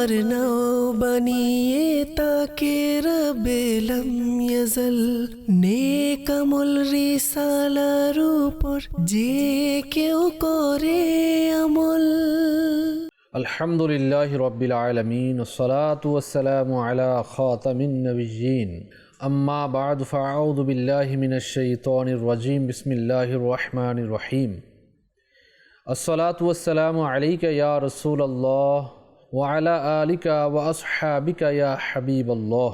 আমার নাও বানিয়ে তাকে রবেলম ইয়াজল নেকামল রিসালার উপর যে কেউ করে আমল আলহামদুলিল্লাহ রব্বিল আলমিন সালাতু আসসালামু আলা খাতামিন নবিয়িন আম্মা বাদ ফাউযু বিল্লাহি মিনাশ শাইতানির রাজিম বিসমিল্লাহির রহমানির রহিম আসসালাতু ওয়াসসালামু আলাইকা ইয়া রাসূলুল্লাহ ওয়ালা আলিকা ওয়া আসহাবিকা ইয়া হাবিবাল্লাহ।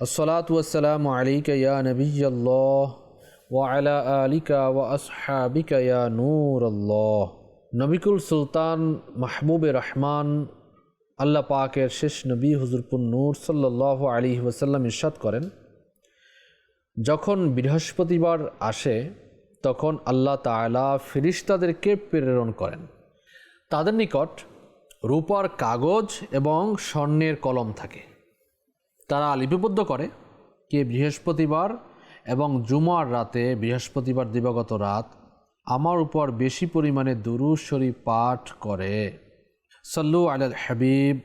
আসসালাতু ওয়াসসালামু আলাইকা ইয়া নবিয়াল্লাহ। ওয়ালা আলিকা ওয়া আসহাবিকা ইয়া নূরাল্লাহ। নবিকুল সুলতান মাহবুবে রহমান, আল্লাহ পাকের শেষ নবী হুজুরপুর নূর সাল্লাহ আলী ওসাল্লাম ইরশাদ করেন, যখন বৃহস্পতিবার আসে, তখন আল্লাহ তালা ফিরিস্তাদেরকে প্রেরণ করেন। তাদের নিকট রূপার কাগজ এবং স্বর্ণের কলম থাকে। তারা লিপিবদ্ধ করে কে বৃহস্পতিবার এবং জুমার রাতে বৃহস্পতিবার দিবাগত রাত আমার উপর বেশি পরিমাণে দুরু শরীফ পাঠ করে। সল্লু আল হাবিব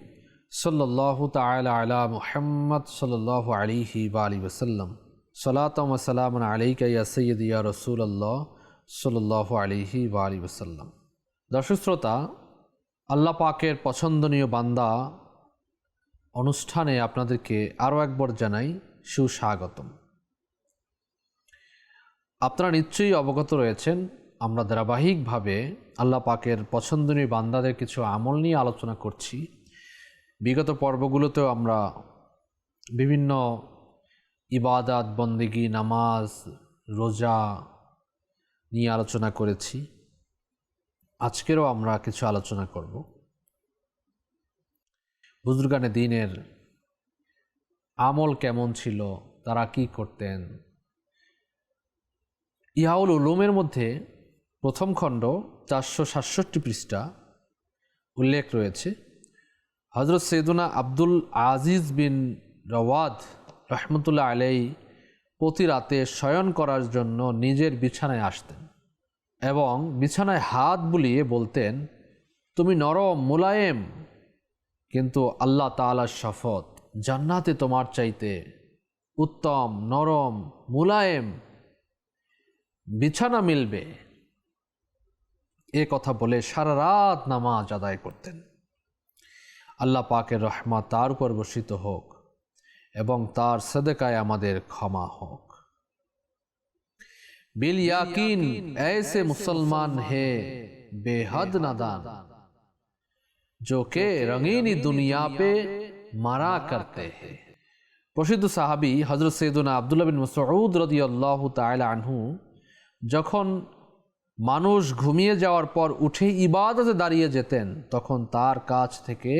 সাল্লাহ তালা আলা মুহাম্মদ সাল্লাহ আলিহি বা আলী ওসাল্লাম সালাতম সালাম আলাইকা ইয়া সৈয়দ সাল্লাহ আলিহি বা আলী ওসাল্লাম দর্শক শ্রোতা আল্লাহ পাকের পছন্দনীয় বান্দা অনুষ্ঠানে আপনাদেরকে আরও একবার জানাই সুস্বাগতম। আপনারা নিশ্চয়ই অবগত রয়েছেন, আমরা ধারাবাহিকভাবে আল্লাহ পাকের পছন্দনীয় বান্দাদের কিছু আমল নিয়ে আলোচনা করছি। বিগত পর্বগুলোতেও আমরা বিভিন্ন ইবাদাত, বন্দেগি, নামাজ, রোজা নিয়ে আলোচনা করেছি। আজকেরও আমরা কিছু আলোচনা করব। বুজুর্গানে দিনের আমল কেমন ছিল, তারা কি করতেন? ইহাউল উলুমের মধ্যে প্রথম খণ্ড চারশো সাতষট্টি পৃষ্ঠা উল্লেখ রয়েছে। হজরত সৈদুনা আব্দুল আজিজ বিন রওয়াদ রহমতুল্লাহ আলাই প্রতি রাতে শয়ন করার জন্য নিজের বিছানায় আসতেন। এবং বিছানায় হাত বুলিয়ে বলতেন, তুমি নরম, মোলায়েম। কিন্তু আল্লাহ তালার শপথ, জান্নাতে তোমার চাইতে উত্তম, নরম, মুলায়েম। বিছানা মিলবে। এ কথা বলে সারা রাত নামাজ আদায় করতেন। আল্লাহ পাকের রহমা তার উপর বর্ষিত হোক এবং তার সেদেকায় আমাদের ক্ষমা হোক। বিল ইয়াকিন ऐसे मुसलमान है बेहद नादान जो के रंगीनी दुनिया पे मारा करते हैं প্রসিদ্ধ সাহাবি হজরত সৈদুনা আবদুল্লাহ বিন মসউদ রদি আল্লাহ তাইলা আনহু যখন মানুষ ঘুমিয়ে যাওয়ার পর উঠে ইবাদতে দাঁড়িয়ে যেতেন তখন তার কাছ থেকে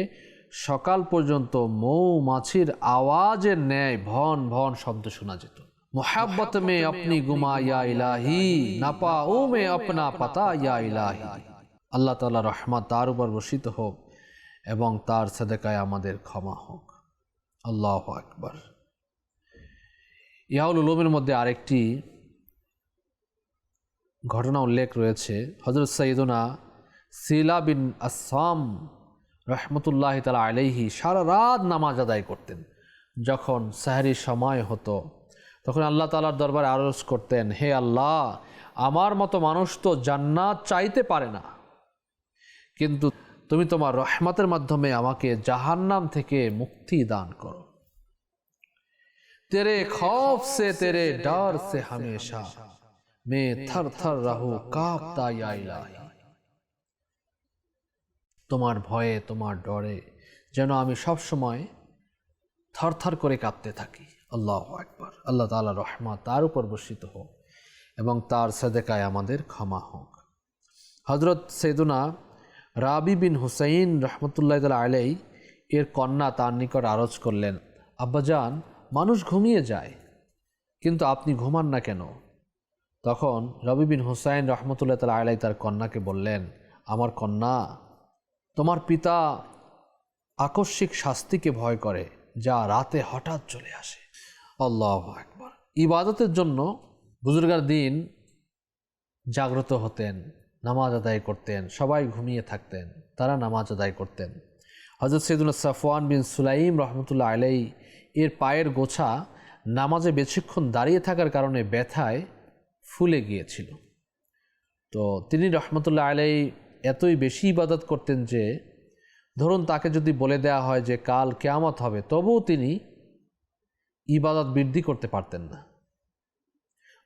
সকাল পর্যন্ত মৌমাছির আওয়াজের ন্যায় ভন ভন শব্দ শোনা যেত মে আপনি গুমা, ইয়া ইলাহি। নাপা ও মে আপনা পাতা, ইয়া ইলাহি। আল্লাহ তালা রহমত তার উপর বসিত হোক এবং তার সেদেকায় আমাদের ক্ষমা হোক। আল্লাহ আকবর। ইয়াউল উলুমের মধ্যে আরেকটি ঘটনা উল্লেখ রয়েছে। হজরত সঈদুনা সিলা বিন আসাম রহমতুল্লাহ তালা আলাইহি সারা রাত নামাজ আদায় করতেন। যখন সাহারির সময় হতো তখন আল্লাহ তালার দরবারে আরজ করতেন, হে আল্লাহ, আমার মতো মানুষ তো জান্নাত চাইতে পারে না। কিন্তু তুমি তোমার রহমতের মাধ্যমে আমাকে জাহান্নাম থেকে মুক্তি দান করো। তেরে খৌফ সে তেরে ডর সে হমেশা। মে থর থর রাহু কাঁপতা তোমার ভয়ে, তোমার ডরে যেন আমি সব সময় থরথর করে কাঁপতে থাকি। আল্লাহ একবার আল্লাহ তালা রহমা তার উপর বর্ষিত হোক এবং তার সদেকায় আমাদের ক্ষমা হোক। হজরত সৈদুনা রাবি বিন হুসাইন রহমতুল্লাহ তালা আলাই এর কন্যা তার নিকট আরজ করলেন আব্বাজান মানুষ ঘুমিয়ে যায়, কিন্তু আপনি ঘুমান না কেন? তখন রবি বিন হুসাইন রহমতুল্লাহ তালা আলাই তার কন্যাকে বললেন, আমার কন্যা, তোমার পিতা আকস্মিক শাস্তিকে ভয় করে, যা রাতে হঠাৎ চলে আসে। আল্লাহ একবার ইবাদতের জন্য বুজুর্গার দিন জাগ্রত হতেন, নামাজ আদায় করতেন, সবাই ঘুমিয়ে থাকতেন, তারা নামাজ আদায় করতেন। হজরত সৈদুল সাফওয়ান বিন সুলাইম রহমতুল্লাহ আলাই এর পায়ের গোছা নামাজে বেশিক্ষণ দাঁড়িয়ে থাকার কারণে ব্যথায় ফুলে গিয়েছিল। তো তিনি রহমতুল্লাহ আলাই এতই বেশি ইবাদত করতেন যে, ধরুন তাকে যদি বলে দেওয়া হয় যে কাল কেয়ামত হবে, তবুও তিনি ইবাদত বৃদ্ধি করতে পারতেন না।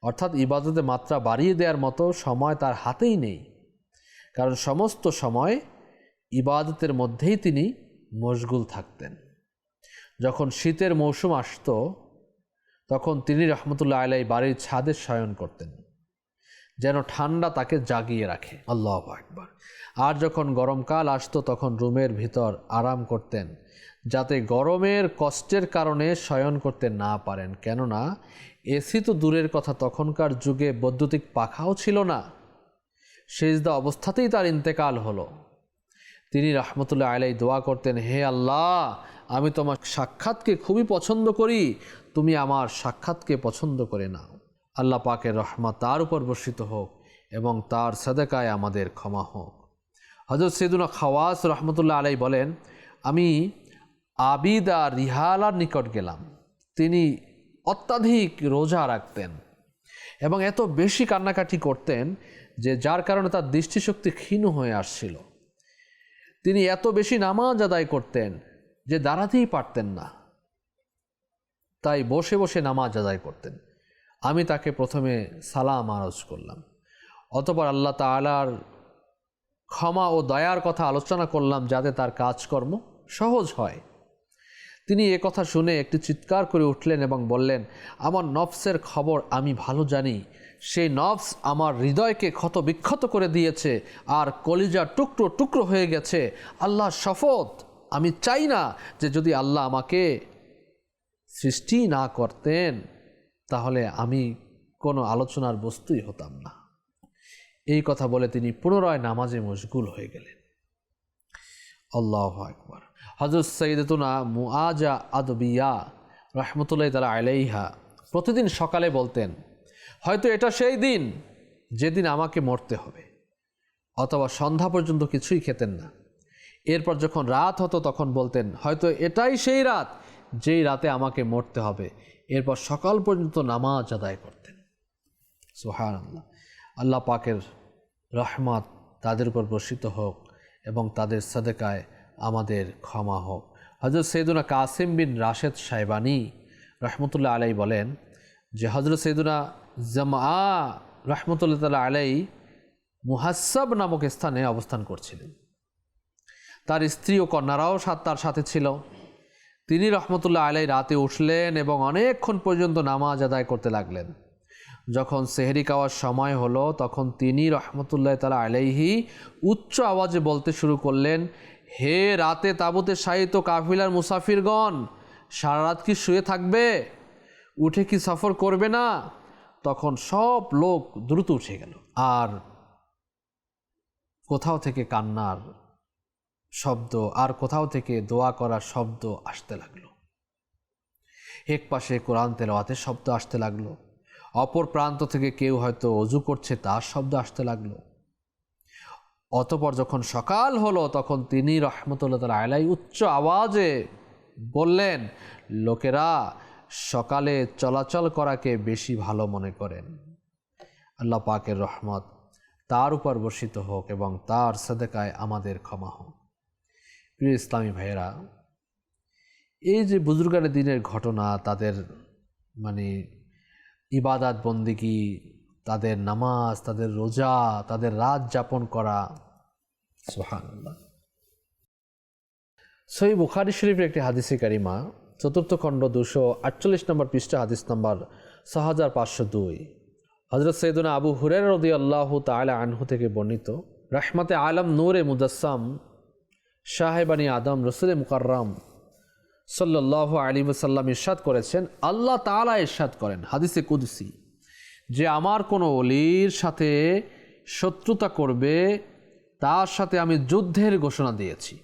অর্থাৎ ইবাদতের মাত্রা বাড়িয়ে দেওয়ার মতো সময় তার হাতেই নেই। কারণ সমস্ত সময় ইবাদতের মধ্যেই তিনি মশগুল থাকতেন। যখন শীতের মৌসুম আসত, তখন তিনি রহমতুল্লাহ আলাই বাড়ির ছাদে শয়ন করতেন, যেন ঠান্ডা তাকে জাগিয়ে রাখে। আল্লাহ একবার আর যখন গরমকাল আসতো, তখন রুমের ভিতর আরাম করতেন যাতে গরমের কষ্টের কারণে শয়ন করতে না পারেন। কেননা, এসি তো দূরের কথা, তখনকার যুগে বৈদ্যুতিক পাখাও ছিল না। সেজদা অবস্থাতেই তার ইন্তেকাল হলো। তিনি রহমতুল্লাহ আলাই দোয়া করতেন, হে আল্লাহ, আমি তোমার সাক্ষাৎকে খুবই পছন্দ করি, তুমি আমার সাক্ষাৎকে পছন্দ করে নাও। আল্লাহ পাকের রহমা তার উপর বর্ষিত হোক এবং তার সাদেকায় আমাদের ক্ষমা হোক। হজরত সৈদুনা খাওয়াস রহমতুল্লাহ আলাই বলেন, আমি আবিদ রিহালার নিকট গেলাম। তিনি অত্যাধিক রোজা রাখতেন এবং এত বেশি কান্নাকাটি করতেন যে যার কারণে তার দৃষ্টিশক্তি ক্ষীণ হয়ে আসছিল। তিনি এত বেশি নামাজ আদায় করতেন যে দাঁড়াতেই পারতেন না। তাই বসে বসে নামাজ আদায় করতেন। আমি তাকে প্রথমে সালাম আরজ করলাম। অতপর আল্লাহ তালার ক্ষমা ও দয়ার কথা আলোচনা করলাম যাতে তার কাজকর্ম সহজ হয়। তিনি এ কথা শুনে একটি চিৎকার করে উঠলেন এবং বললেন, আমার নফসের খবর আমি ভালো জানি। সেই নফস আমার হৃদয়কে ক্ষত বিক্ষত করে দিয়েছে আর কলিজা টুকরো টুকরো হয়ে গেছে। আল্লাহ শপথ আমি চাই না যে যদি আল্লাহ আমাকে সৃষ্টি না করতেন, তাহলে আমি কোনো আলোচনার বস্তুই হতাম না। এই কথা বলে তিনি পুনরায় নামাজে মশগুল হয়ে গেলেন। আল্লাহ আকবর। হজরত সৈদতুনা মুআজা আদবিয়া রহমতুল্লাহ তালা আলাইহা প্রতিদিন সকালে বলতেন, হয়তো এটা সেই দিন যেদিন আমাকে মরতে হবে, অথবা সন্ধ্যা পর্যন্ত কিছুই খেতেন না। এরপর যখন রাত হতো তখন বলতেন, হয়তো এটাই সেই রাত যেই রাতে আমাকে মরতে হবে। এরপর সকাল পর্যন্ত নামাজ আদায় করতেন। সোহান আল্লাহ আল্লাহ পাকের রহমত তাদের উপর বর্ষিত হোক এবং তাদের সাদেকায় আমাদের ক্ষমা হোক। হজরত সৈদুনা কাসিম বিন রাশেদ সাহেবানি রহমতুল্লাহ আলাই বলেন যে হজরত সৈদুনা জামা রহমতুল্লাহ তাল্লাহ আলাই মুহাসব নামক স্থানে অবস্থান করছিলেন। তার স্ত্রী ও কন্যারাও তার সাথে ছিল। তিনি রহমতুল্লাহ আলাই রাতে উঠলেন এবং অনেকক্ষণ পর্যন্ত নামাজ আদায় করতে লাগলেন। যখন সেহরি খাওয়ার সময় হলো, তখন তিনি রহমতুল্লাহ তালা আলাইহি উচ্চ আওয়াজে বলতে শুরু করলেন হে রাতে তাবুতে শায়িত কাফিলার মুসাফিরগণ, সারা রাত কি শুয়ে থাকবে? উঠে কি সফর করবে না? তখন সব লোক দ্রুত উঠে গেল। আর কোথাও থেকে কান্নার শব্দ, আর কোথাও থেকে দোয়া করার শব্দ আসতে লাগল। এক পাশে কোরআন তেলাওয়াতের শব্দ আসতে লাগল। অপর প্রান্ত থেকে কেউ হয়তো অজু করছে, তার শব্দ আসতে লাগল। অতপর যখন সকাল হলো, তখন তিনি রহমতুল্লাহ তালা আলাই উচ্চ আওয়াজে বললেন, লোকেরা সকালে চলাচল করাকে বেশি ভালো মনে করেন। আল্লাহ পাকের রহমত তার উপর বর্ষিত হোক এবং তার সদেকায় আমাদের ক্ষমা হোক। প্রিয় ইসলামী ভাইয়েরা, এই যে বুজুর্গানের দিনের ঘটনা, তাদের মানে ইবাদাত বন্দিগি তাদের নামাজ, তাদের রোজা, তাদের রাত যাপন করা। সোহান সই বুখারি শরীফের একটি হাদিসে কারিমা, চতুর্থ খণ্ড দুশো আটচল্লিশ নম্বর পৃষ্ঠা হাদিস নম্বর ছ হাজার পাঁচশো দুই। হজরত সৈদুনা আবু হুরের রদি আল্লাহ তালা আনহু থেকে বর্ণিত, রাহমাতে আলম নূরে মুদাসাম সাহেবানী আদম, রসুল মুকাররাম সাল্লাহ আলী সাল্লাম ইরশাদ করেছেন, আল্লাহ তালা ইরশাদ করেন। হাদিসে কুদসি। যে আমার কোনো অলির সাথে শত্রুতা করবে, তার সাথে আমি যুদ্ধের ঘোষণা দিয়েছি।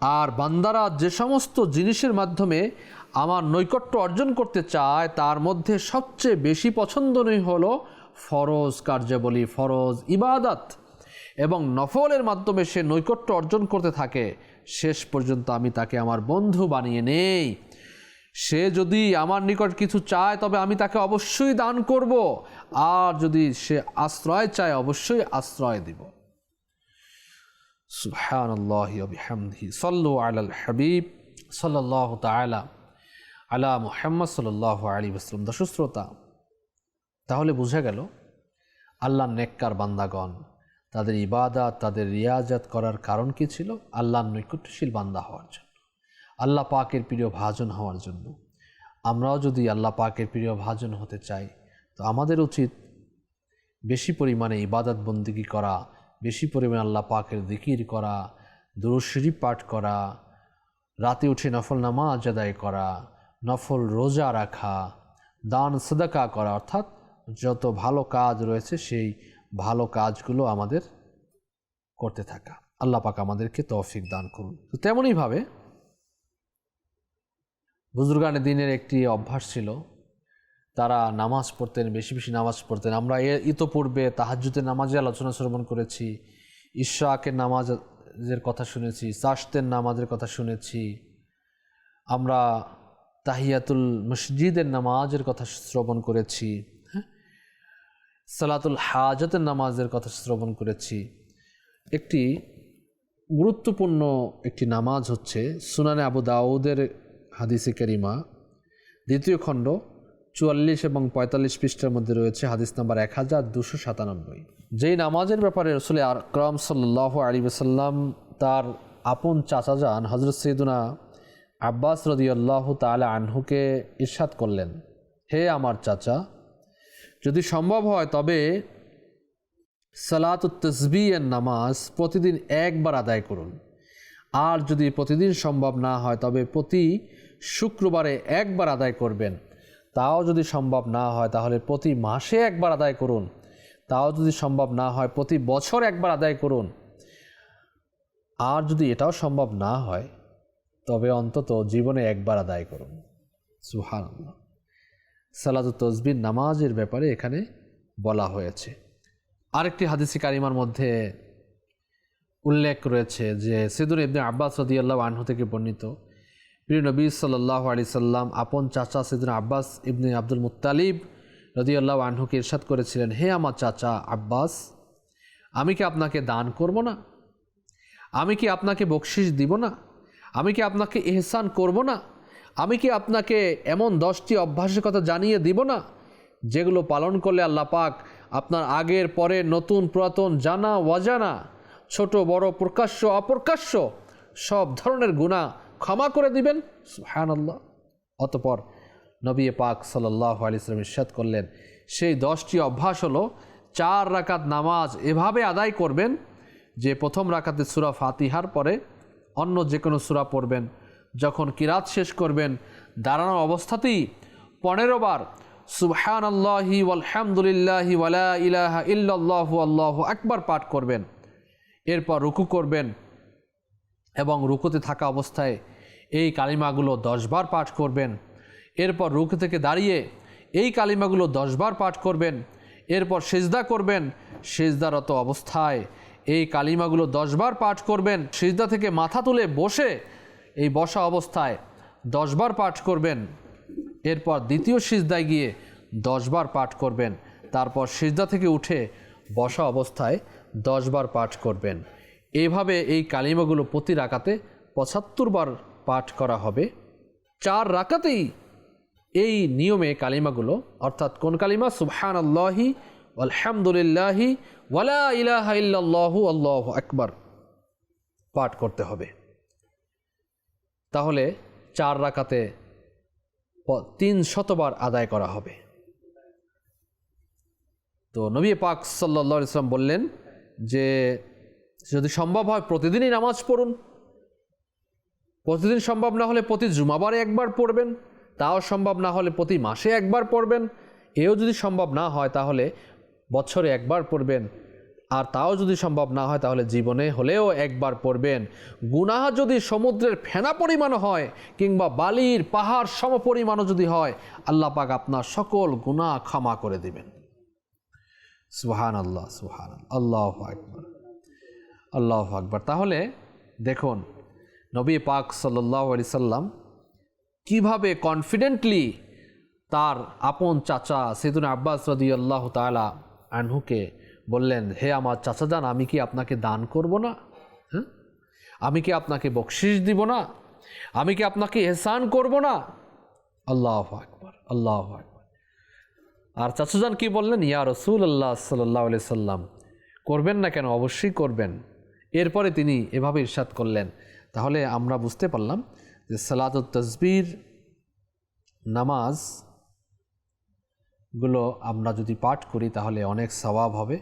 আর বান্দারা যে সমস্ত জিনিসের মাধ্যমে আমার নৈকট্য অর্জন করতে চায়, তার মধ্যে সবচেয়ে বেশি পছন্দনীয় হলো ফরজ কার্যাবলী, ফরজ ইবাদত। এবং নফলের মাধ্যমে সে নৈকট্য অর্জন করতে থাকে, শেষ পর্যন্ত আমি তাকে আমার বন্ধু বানিয়ে নেই। সে যদি আমার নিকট কিছু চায়, তবে আমি তাকে অবশ্যই দান করব। আর যদি সে আশ্রয় চায়, অবশ্যই আশ্রয় দিব। সাল্লু হাবিব আলা মুহাম্মদ সাল্লাল্লাহু আলাইহি ওয়াসাল্লাম। দর্শক শ্রোতা, তাহলে বোঝা গেল, আল্লাহ নেককার বান্দাগণ, তাদের ইবাদত, তাদের রিয়াজাত করার কারণ কি ছিল? আল্লাহর নৈকট্যশীল বান্দা হওয়ার জন্য। আল্লাহ পাকের প্রিয় ভাজন হওয়ার জন্য। আমরাও যদি আল্লাহ পাকের প্রিয় ভাজন হতে চাই, তো আমাদের উচিত বেশি পরিমাণে ইবাদত বন্দিগি করা, বেশি পরিমাণে আল্লাহ পাকের দিকির করা দুরুশরীফ পাঠ করা, রাতে উঠে নফল নামাজ আদায় করা, নফল রোজা রাখা, দান সদাকা করা, অর্থাৎ যত ভালো কাজ রয়েছে সেই ভালো কাজগুলো আমাদের করতে থাকা। আল্লাহ পাক আমাদেরকে তৌফিক দান করুন। তো তেমনইভাবে বুজুর্গানে দিনের একটি অভ্যাস ছিল, তারা নামাজ পড়তেন, বেশি বেশি নামাজ পড়তেন। আমরা এর ইতোপূর্বে তাহাজ্জুদের নামাজে আলোচনা শ্রবণ করেছি ইশাকের নামাজের কথা শুনেছি সাস্তের নামাজের কথা শুনেছি। আমরা তাহিয়াতুল মসজিদের নামাজের কথা শ্রবণ করেছি হ্যাঁ? সালাতুল হাজতের নামাজের কথা শ্রবণ করেছি। একটি গুরুত্বপূর্ণ একটি নামাজ হচ্ছে সুনানে আবু দাউদের হাদিসে কেরিমা। দ্বিতীয় খণ্ড, চুয়াল্লিশ এবং পঁয়তাল্লিশ পৃষ্ঠার মধ্যে রয়েছে হাদিস নাম্বার এক হাজার দুশো সাতানব্বই। যেই নামাজের ব্যাপারে রসুল আকরাম সাল্লাহ আলী সাল্লাম তার আপন চাচা যান হজরত সৈদুনা আব্বাস রদিয়াল্লাহ তালা আনহুকে ইরশাদ করলেন, হে আমার চাচা, যদি সম্ভব হয় তবে সালাত তসবি এর নামাজ প্রতিদিন একবার আদায় করুন। আর যদি প্রতিদিন সম্ভব না হয়, তবে প্রতি শুক্রবারে একবার আদায় করবেন। তাও যদি সম্ভব না হয়, তাহলে প্রতি মাসে একবার আদায় করুন। তাও যদি সম্ভব না হয়, প্রতি বছর একবার আদায় করুন। আর যদি এটাও সম্ভব না হয়, তবে অন্তত জীবনে একবার আদায় করুন। সুহান সালাদ তসবির নামাজের ব্যাপারে এখানে বলা হয়েছে। আরেকটি হাদিসি কারিমার মধ্যে উল্লেখ রয়েছে যে সিদুর ইবনে আব্বাস রদিয়াল্লাহ আনহু থেকে বর্ণিত, প্রিয় নবী সাল্লাহ আলি সাল্লাম আপন চাচা সিদুর আব্বাস ইবনে আব্দুল মুতালিব রদিয়াল্লাহ আনহুকে ইরশাদ করেছিলেন, হে আমার চাচা আব্বাস, আমি কি আপনাকে দান করব না? আমি কি আপনাকে বকশিস দিব না? আমি কি আপনাকে এহসান করব না? আমি কি আপনাকে এমন দশটি অভ্যাসের কথা জানিয়ে দিব না, যেগুলো পালন করলে আল্লাহ পাক আপনার আগের পরে নতুন পুরাতন জানা, অজানা ছোট, বড়, প্রকাশ্য, অপ্রকাশ্য সব ধরনের গুণা ক্ষমা করে দিবেন। হ্যান আল্লাহ অতপর নবী পাক সাল্লাহ আলিয়াল্লাম ইস্বাদ করলেন, সেই দশটি অভ্যাস হলো চার রাকাত নামাজ এভাবে আদায় করবেন যে প্রথম রাকাতে সুরা ফাতিহার পরে অন্য যে কোনো সুরা পড়বেন। যখন কিরাত শেষ করবেন দাঁড়ানো অবস্থাতেই পনেরো বার সুবহান আল্লাহি আলহামদুলিল্লাহি ওয়ালা ইলাহা ইল্লাল্লাহু আল্লাহু আকবার পাঠ করবেন। এরপর রুকু করবেন এবং রুকুতে থাকা অবস্থায় এই কালিমাগুলো দশবার পাঠ করবেন। এরপর রুকু থেকে দাঁড়িয়ে এই কালিমাগুলো দশবার পাঠ করবেন। এরপর সেজদা করবেন। সেজদারত অবস্থায় এই কালিমাগুলো দশবার পাঠ করবেন। সেজদা থেকে মাথা তুলে বসে এই বসা অবস্থায় দশবার পাঠ করবেন। এরপর দ্বিতীয় সিজদায় গিয়ে দশবার পাঠ করবেন। তারপর সিজদা থেকে উঠে বসা অবস্থায় দশবার পাঠ করবেন। এইভাবে এই কালিমাগুলো প্রতি রাকাতে পঁচাত্তর বার পাঠ করা হবে। চার রাকাতেই এই নিয়মে কালিমাগুলো, অর্থাৎ কোন কালিমা? সুবহান আল্লাহি আলহামদুলিল্লাহি ওয়ালা ইলাহা ইল্লাল্লাহু, আল্লাহু আকবার পাঠ করতে হবে। তাহলে চার রাকাতে তিন শতবার আদায় করা হবে। তো নবী পাক সাল্লা ইসলাম বললেন যে যদি সম্ভব হয় প্রতিদিনই নামাজ পড়ুন। প্রতিদিন সম্ভব না হলে প্রতি জুমাবারে একবার পড়বেন। তাও সম্ভব না হলে প্রতি মাসে একবার পড়বেন। এও যদি সম্ভব না হয় তাহলে বছরে একবার পড়বেন। আর তাও যদি সম্ভব না হয় তাহলে জীবনে হলেও একবার পড়বেন। গুনাহ যদি সমুদ্রের ফেনা পরিমাণ হয় কিংবা বালির পাহাড় সম পরিমাণও যদি হয়, আল্লাহ আপনার সকল গুনাহ ক্ষমা করে দিবেন। সুহান আল্লাহ সুহান আল্লাহ আকবর আল্লাহ আকবর। তাহলে দেখুন, নবী পাক সাল্লাহ আলি সাল্লাম কীভাবে কনফিডেন্টলি তার আপন চাচা সেদুন আব্বাস রদি আল্লাহ তালা আনহুকে বললেন, হে আমার চাচা যান আমি কি আপনাকে দান করব না? হ্যাঁ? আমি কি আপনাকে বকশিস দিব না? আমি কি আপনাকে এহসান করব না? আল্লাহ আকবার আল্লাহ আকবার। আর চাচুজান কি বললেন? ইয়া রসুল আল্লাহ সাল্লাহ আলি সাল্লাম, করবেন না কেন? অবশ্যই করবেন। এরপরে তিনি এভাবে ইরশাদ করলেন। তাহলে আমরা বুঝতে পারলাম যে সালাত তসবির নামাজগুলো আমরা যদি পাঠ করি তাহলে অনেক সওয়াব হবে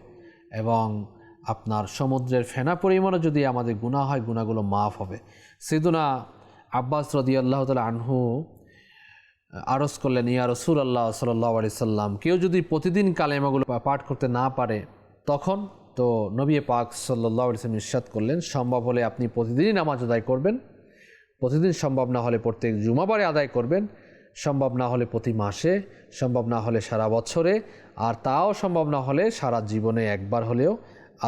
এবং আপনার সমুদ্রের ফেনা পরিমাণও যদি আমাদের গুণা হয় গুণাগুলো মাফ হবে। সিদুনা আব্বাস রদি আল্লাহ তালা আনহু আরজ করলেন, ইয়া রসুল আল্লাহ সাল্লাহ আলি সাল্লাম, কেউ যদি প্রতিদিন কালেমাগুলো পাঠ করতে না পারে, তখন তো নবী পাক সাল্লাহ আলিয়াম ইরশাদ করলেন, সম্ভব হলে আপনি প্রতিদিনই নামাজ আদায় করবেন, প্রতিদিন সম্ভব না হলে প্রত্যেক জুমাবারে আদায় করবেন, সম্ভব না হলে প্রতি মাসে, সম্ভব না হলে সারা বছরে, আর তাও সম্ভব না হলে সারা জীবনে একবার হলেও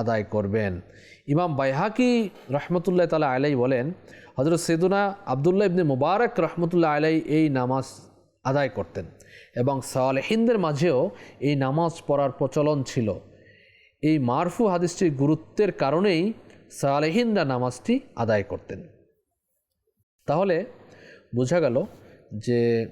আদায় করবেন। ইমাম বাইহাকি রহমতুল্লাহ তালা আলাই বলেন হজরত সেদুনা আবদুল্লাহ ইবনে মুবারক রহমতুল্লাহ আলাই এই নামাজ আদায় করতেন এবং সালেহিনদের মাঝেও এই নামাজ পড়ার প্রচলন ছিল। এই মারফু হাদিসটির গুরুত্বের কারণেই সালেহিনরা নামাজটি আদায় করতেন। তাহলে বোঝা গেল যে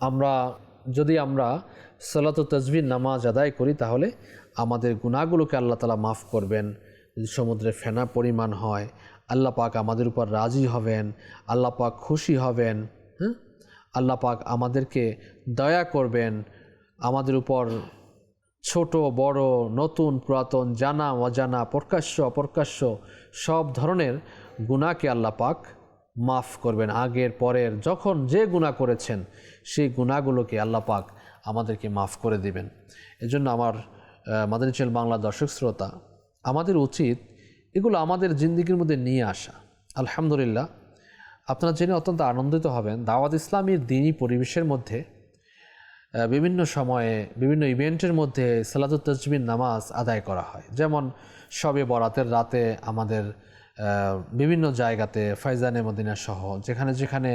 আমরা, যদি আমরা সালাত তজবির নামাজ আদায় করি, তাহলে আমাদের গুণাগুলোকে আল্লাহ তালা মাফ করবেন। যদি সমুদ্রে ফেনা পরিমাণ হয়, আল্লাহ পাক আমাদের উপর রাজি হবেন, আল্লাহ পাক খুশি হবেন হ্যাঁ? আল্লাহ পাক আমাদেরকে দয়া করবেন, আমাদের উপর ছোট, বড়, নতুন, পুরাতন, জানা, অজানা, প্রকাশ্য, অপ্রকাশ্য সব ধরনের গুণাকে আল্লাহ পাক মাফ করবেন। আগের, পরের, যখন যে গুণা করেছেন, সেই গুণাগুলোকে আল্লাহ পাক আমাদেরকে মাফ করে দিবেন। এজন্য আমার মাদানী চ্যানেল বাংলা দর্শক শ্রোতা, আমাদের উচিত এগুলো আমাদের জিন্দিগির মধ্যে নিয়ে আসা। আলহামদুলিল্লাহ আপনারা জেনে অত্যন্ত আনন্দিত হবেন, দাওয়াত ইসলামীর দিনই পরিবেশের মধ্যে বিভিন্ন সময়ে, বিভিন্ন ইভেন্টের মধ্যে সালাতুত তজমির নামাজ আদায় করা হয়। যেমন সবে বরাতের রাতে আমাদের বিভিন্ন জায়গাতে ফাইজানে মদিনা সহ, যেখানে যেখানে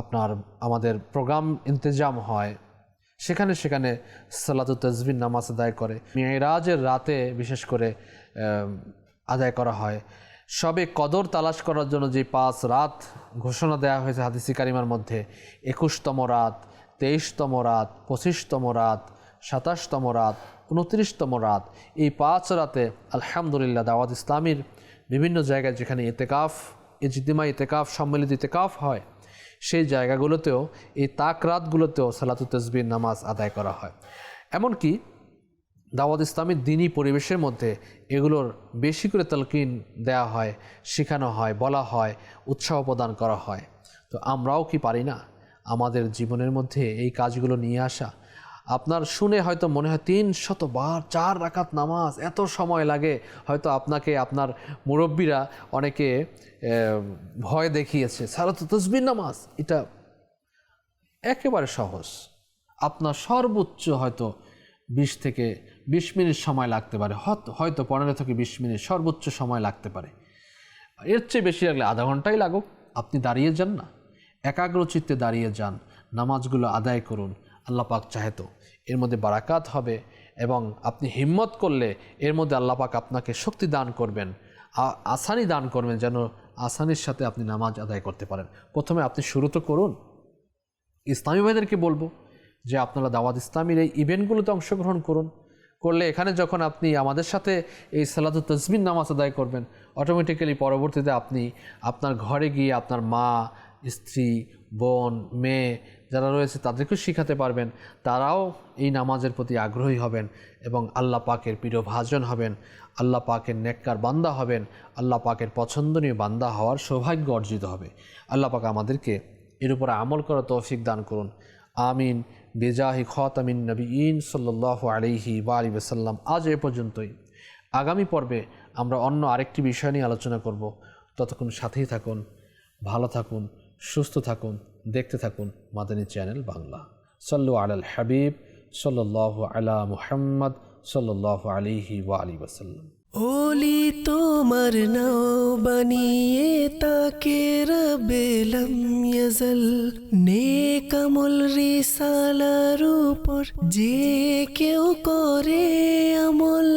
আপনার আমাদের প্রোগ্রাম ইন্তজাম হয়, সেখানে সেখানে সালাতুত তজবির নামাজ আদায় করে। মেয়েরাজের রাতে বিশেষ করে আদায় করা হয়। সবে কদর তালাশ করার জন্য যে পাঁচ রাত ঘোষণা দেওয়া হয়েছে হাদিসি কারিমার মধ্যে, একুশতম রাত, তেইশতম রাত, পঁচিশতম রাত, সাতাশতম রাত, উনত্রিশতম রাত, এই পাঁচ রাতে আলহামদুলিল্লাহ দাওয়াত ইসলামীর বিভিন্ন জায়গায় যেখানে ইতেকাফ ইজতিমা ইতেকাফ, সম্মিলিত ইতেকাফ হয়, সেই জায়গাগুলোতেও, এই তাক রাতগুলোতেও সালাতু তসবির নামাজ আদায় করা হয়। এমনকি দাওয়াত ইসলামের দিনই পরিবেশের মধ্যে এগুলোর বেশি করে তালকিন দেওয়া হয়, শেখানো হয়, বলা হয়, উৎসাহ প্রদান করা হয়। তো আমরাও কি পারি না? আমাদের জীবনের মধ্যে এই কাজগুলো নিয়ে আসা। আপনার শুনে হয়তো মনে হয় তিন শতবার, চার রাকাত নামাজ, এত সময় লাগে। হয়তো আপনাকে, আপনার মুরব্বীরা অনেকে ভয় দেখিয়েছে সারা তো তসবির নামাজ, এটা একেবারে সহজ। আপনার সর্বোচ্চ হয়তো বিশ থেকে বিশ মিনিট সময় লাগতে পারে হয়তো পনেরো থেকে বিশ মিনিট, সর্বোচ্চ সময় লাগতে পারে। এর চেয়ে বেশি লাগলে আধা ঘন্টাই লাগুক। আপনি দাঁড়িয়ে যান না। একাগ্র চিত্তে দাঁড়িয়ে যান। নামাজগুলো আদায় করুন। আল্লাহ পাক চাহেতো এর মধ্যে বারাকাত হবে এবং আপনি হিম্মত করলে এর মধ্যে আল্লাহ পাক আপনাকে শক্তি দান করবেন আসানি দান করবেন যেন আসানির সাথে আপনি নামাজ আদায় করতে পারেন। প্রথমে আপনি শুরু তো করুন। ইসলামী ভাইদেরকে বলব যে আপনারা দাওয়াত ইসলামীর এই ইভেন্টগুলোতে অংশগ্রহণ করুন। করলে এখানে যখন আপনি আমাদের সাথে এই সালাদু তসমিন নামাজ আদায় করবেন অটোমেটিক্যালি পরবর্তীতে আপনি আপনার ঘরে গিয়ে আপনার মা, স্ত্রী, বোন, মেয়ে যারা রয়েছে তাদেরকেও শিখাতে পারবেন। তারাও এই নামাজের প্রতি আগ্রহী হবেন এবং আল্লাহ পাকের প্রিয় ভাজন হবেন, আল্লাহ পাকের নেককার বান্দা হবেন, আল্লাহ পাকের পছন্দনীয় বান্দা হওয়ার সৌভাগ্য অর্জিত হবে। আল্লাহ পাক আমাদেরকে এর উপর আমল করা তৌফিক দান করুন। আমিন। বেজাহি খতামিন নবীন সাল্লাহ আলিহি বা আলী ওসাল্লাম আজ এ পর্যন্তই। আগামী পর্বে আমরা অন্য আরেকটি বিষয় নিয়ে আলোচনা করব। ততক্ষণ সাথেই থাকুন, ভালো থাকুন, সুস্থ থাকুন, দেখতে থাকুন মাদানী চ্যানেল বাংলা। সল্লু আলাল হাবিব সাল্লাহ আলা মুহাম্মদ সাল্লাহ আলিহি ওয়া আলী ওসাল্লাম ওলি তোমার নাও বানিয়ে তাকে রবেলম ইয়াজল। নেকামল রিসালার উপর যে কেউ করে আমল।